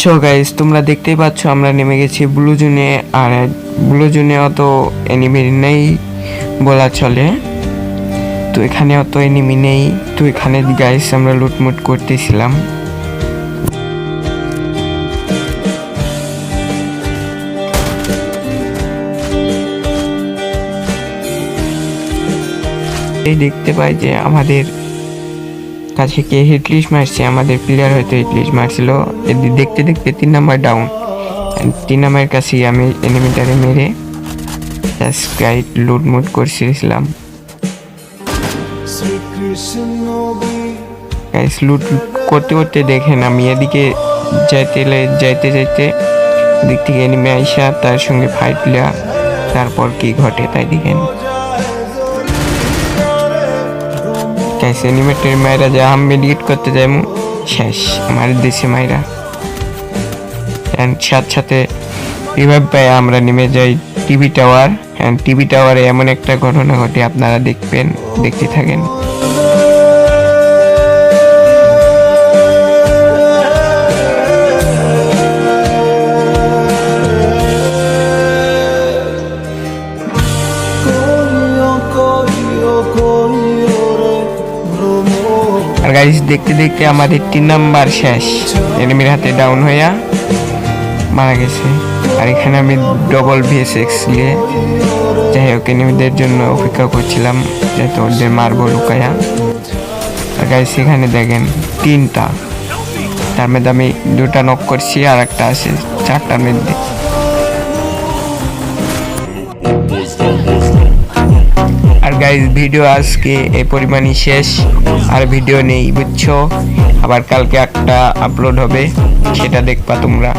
So guys তোমরা দেখতেই পাচ্ছ আমরা নেমে গেছি ব্লু জোনে, আর ব্লু জোনে অত এনিমি নেই বলা চলে। তো এখানে অত এনিমি নেই। তো এখানে গাইস আমরা লুটমুট করতেছিলাম। এই দেখতে পাই যে আমাদের কাছে কে হিটলিস্ট মারছে, আমাদের প্লেয়ার হয়তো হিটলিস্ট মারছিল। দেখতে দেখতে তিন নাম্বার ডাউন তিন নাম্বারের কাছেই আমি এনিমিটারে মেরে স্প্রাইট লুটমুট করছিলাম। গাইস লুট করতে করতে দেখেন আমি এদিকে যাইতে যাইতে যাইতে দিক থেকে এনিমে আইসা, তার সঙ্গে ফাইট লিয়া তারপর কি ঘটে তাই দেখেন। গাইস এনিমেটের মায়েরা যা আমি মেডিকেট করতে যাই শেষ। আমার দেশে মায়েরা অ্যান্ড সাথে সাথে রিভাইভ পাই আমরা নেমে যাই টিভি টাওয়ার অ্যান্ড টিভি টাওয়ারে এমন একটা ঘটনা ঘটে, আপনারা দেখবেন, দেখতে থাকেন। আর গাইস দেখতে দেখতে আমাদের তিন নাম্বার শেষ। এনিমির হাতে ডাউন হইয়া মারা গেছে। আর এখানে আমি ডবল ভিএস এক্স নিয়ে যাই হোক এনিমিদের জন্য অপেক্ষা করছিলাম যাতে ওদের মারবো, লুকায়া। আর গাইস এখানে দেখেন তিনটা। তার মধ্যে আমি দুটা নক করছি আর একটা আছে চারটার মধ্যে গাইজ ভিডিও আজকে এই পরিমাণই শেষ। আর ভিডিও নেই, বুঝছ? আবার কালকে একটা আপলোড হবে, সেটা দেখবা তোমরা।